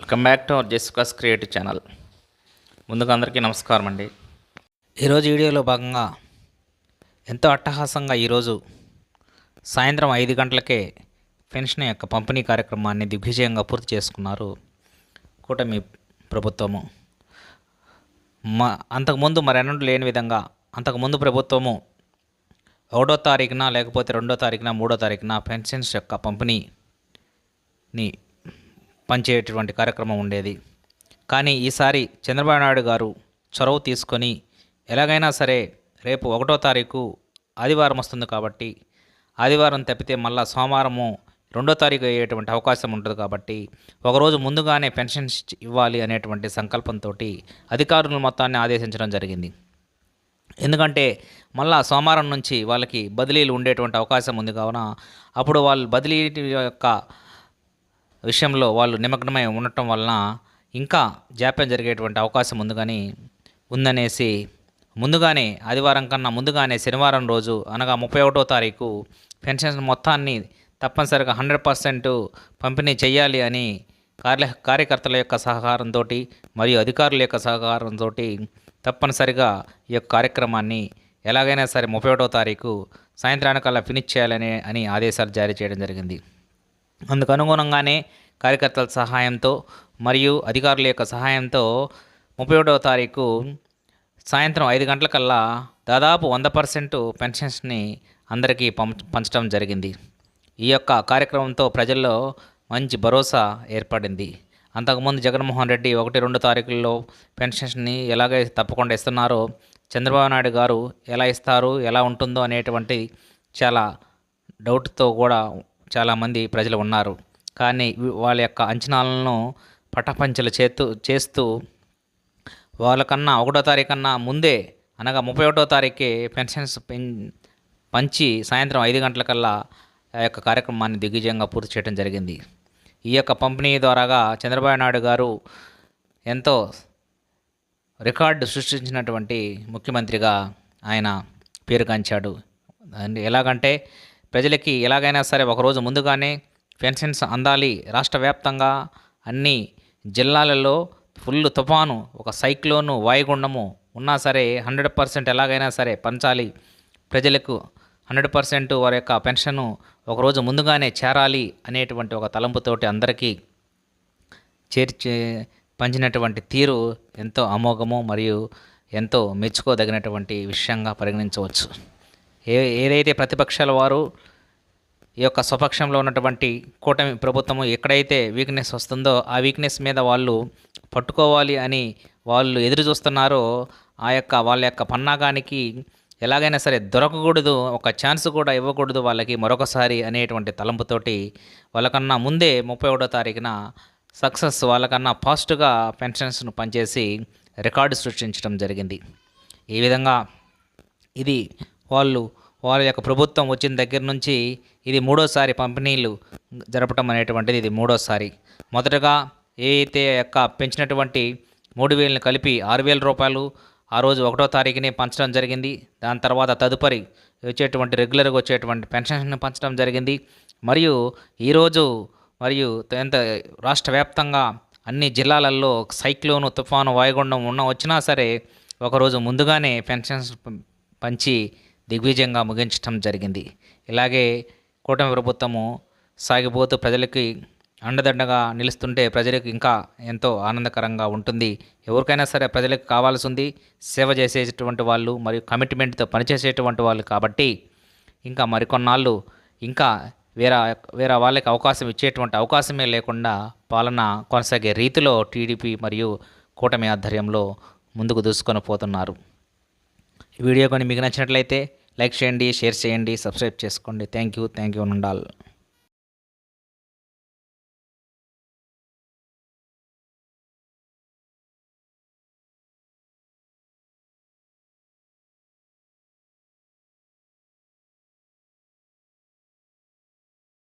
Welcome back to our జెస్కాస్ creative channel ముందుగా అందరికీ నమస్కారం అండి. ఈరోజు వీడియోలో భాగంగా ఎంతో అట్టహాసంగా ఈరోజు సాయంత్రం ఐదు గంటలకే పెన్షన్ యొక్క పంపిణీ కార్యక్రమాన్ని దిగ్విజయంగా పూర్తి చేసుకున్నారు కూటమి ప్రభుత్వము. మా అంతకుముందు మరెన్నడూ లేని విధంగా అంతకుముందు ప్రభుత్వము ఒకటో తారీఖున లేకపోతే రెండో తారీఖున మూడో తారీఖున పెన్షన్స్ యొక్క పంపిణీని పనిచేయటటువంటి కార్యక్రమం ఉండేది. కానీ ఈసారి చంద్రబాబు నాయుడు గారు చొరవ తీసుకొని ఎలాగైనా సరే రేపు ఒకటో తారీఖు ఆదివారం వస్తుంది కాబట్టి ఆదివారం తప్పితే మళ్ళా సోమవారము రెండో తారీఖు అయ్యేటువంటి అవకాశం ఉంటుంది కాబట్టి ఒకరోజు ముందుగానే పెన్షన్స్ ఇవ్వాలి అనేటువంటి సంకల్పంతో అధికారులు మొత్తాన్ని ఆదేశించడం జరిగింది. ఎందుకంటే మళ్ళా సోమవారం నుంచి వాళ్ళకి బదిలీలు ఉండేటువంటి అవకాశం ఉంది కావున అప్పుడు వాళ్ళు బదిలీ యొక్క విషయంలో వాళ్ళు నిమగ్నమై ఉండటం వలన ఇంకా జాప్యం జరిగేటువంటి అవకాశం ఉంది కానీ ఉందనేసి ముందుగానే ఆదివారం కన్నా ముందుగానే శనివారం రోజు అనగా ముప్పై ఒకటో తారీఖు పెన్షన్ మొత్తాన్ని తప్పనిసరిగా హండ్రెడ్ పర్సెంట్ పంపిణీ చేయాలి అని కార్య కార్యకర్తల యొక్క సహకారంతో మరియు అధికారుల యొక్క సహకారంతో తప్పనిసరిగా ఈ యొక్క కార్యక్రమాన్ని ఎలాగైనా సరే ముప్పై ఒకటో తారీఖు సాయంత్రానికల్లా ఫినిష్ చేయాలని అని ఆదేశాలు జారీ చేయడం జరిగింది. అందుకు అనుగుణంగానే కార్యకర్తల సహాయంతో మరియు అధికారుల యొక్క సహాయంతో ముప్పై ఒకటవ తారీఖు సాయంత్రం ఐదు గంటలకల్లా దాదాపు వంద పర్సెంట్ పెన్షన్స్ని అందరికీ పంచడం జరిగింది. ఈ యొక్క కార్యక్రమంతో ప్రజల్లో మంచి భరోసా ఏర్పడింది. అంతకుముందు జగన్మోహన్ రెడ్డి ఒకటి రెండు తారీఖుల్లో పెన్షన్స్ని ఎలాగ తప్పకుండా ఇస్తున్నారో చంద్రబాబు నాయుడు గారు ఎలా ఇస్తారు ఎలా ఉంటుందో అనేటువంటి చాలా డౌట్తో కూడా చాలామంది ప్రజలు ఉన్నారు. కానీ వాళ్ళ యొక్క అంచనాలను పటపంచలు చేతూ చేస్తూ వాళ్ళకన్నా ఒకటో తారీఖు కన్నా ముందే అనగా ముప్పై ఒకటో తారీఖే పెన్షన్స్ పెం- పంచి సాయంత్రం ఐదు గంటలకల్లా ఆ యొక్క కార్యక్రమాన్ని దిగ్విజయంగా పూర్తి చేయడం జరిగింది. ఈ యొక్క పంపిణీ ద్వారాగా చంద్రబాబు నాయుడు గారు ఎంతో రికార్డు సృష్టించినటువంటి ముఖ్యమంత్రిగా ఆయన పేరుగాంచాడు ఎలాగంటే ప్రజలకి ఎలాగైనా సరే ఒకరోజు ముందుగానే పెన్షన్స్ అందాలి. రాష్ట్ర వ్యాప్తంగా అన్ని జిల్లాలలో ఫుల్ తుఫాను ఒక సైక్లోను వాయుగుండము ఉన్నా సరే హండ్రెడ్ పర్సెంట్ ఎలాగైనా సరే పంచాలి. ప్రజలకు హండ్రెడ్ పర్సెంట్ వారి యొక్క పెన్షను ఒకరోజు ముందుగానే చేరాలి అనేటువంటి ఒక తలంపుతోటి అందరికీ చేర్చి పంచినటువంటి తీరు ఎంతో అమోఘము మరియు ఎంతో మెచ్చుకోదగినటువంటి విషయంగా పరిగణించవచ్చు. ఏ ఏదైతే ప్రతిపక్షాల వారు ఈ యొక్క స్వపక్షంలో ఉన్నటువంటి కూటమి ప్రభుత్వము ఎక్కడైతే వీక్నెస్ వస్తుందో ఆ వీక్నెస్ మీద వాళ్ళు పట్టుకోవాలి అని వాళ్ళు ఎదురు చూస్తున్నారో ఆ యొక్క వాళ్ళ యొక్క పన్నాగానికి ఎలాగైనా సరే దొరకకూడదు ఒక ఛాన్స్ కూడా ఇవ్వకూడదు వాళ్ళకి మరొకసారి అనేటువంటి తలంపుతోటి వాళ్ళకన్నా ముందే ముప్పై ఒకటో తారీఖున సక్సెస్ వాళ్ళకన్నా ఫాస్ట్గా పెన్షన్స్ను పనిచేసి రికార్డు సృష్టించడం జరిగింది. ఈ విధంగా ఇది వాళ్ళు వాళ్ళ యొక్క ప్రభుత్వం వచ్చిన దగ్గర నుంచి ఇది మూడోసారి పంపిణీలు జరపటం అనేటువంటిది ఇది మూడోసారి. మొదటగా ఏ అయితే యొక్క పెంచినటువంటి మూడు వేలను కలిపి ఆరు వేల రూపాయలు ఆ రోజు ఒకటో తారీఖునే పంచడం జరిగింది. దాని తర్వాత తదుపరి వచ్చేటువంటి రెగ్యులర్గా వచ్చేటువంటి పెన్షన్ పంచడం జరిగింది. మరియు ఈరోజు మరియు ఎంత రాష్ట్ర వ్యాప్తంగా అన్ని జిల్లాలలో సైక్లోను తుఫాను వాయుగుండం ఉన్న వచ్చినా సరే ఒకరోజు ముందుగానే పెన్షన్స్ పంచి దిగ్విజయంగా ముగించడం జరిగింది. ఇలాగే కూటమి ప్రభుత్వము సాగిపోతూ ప్రజలకి అండదండగా నిలుస్తుంటే ప్రజలకు ఇంకా ఎంతో ఆనందకరంగా ఉంటుంది. ఎవరికైనా సరే ప్రజలకు కావాల్సి ఉంది సేవ చేసేటువంటి వాళ్ళు మరియు కమిట్మెంట్తో పనిచేసేటువంటి వాళ్ళు కాబట్టి ఇంకా మరికొన్నాళ్ళు ఇంకా వేరే వేరే వాళ్ళకి అవకాశం ఇచ్చేటువంటి అవకాశమే లేకుండా పాలన కొనసాగే రీతిలో టీడీపీ మరియు కూటమి ఆధ్వర్యంలో ముందుకు దూసుకొని పోతున్నారు. ఈ వీడియో కానీ మీకు నచ్చినట్లయితే లైక్ చేయండి షేర్ చేయండి సబ్స్క్రైబ్ చేసుకోండి. థ్యాంక్ యూ థ్యాంక్ యూ ఉండాలి.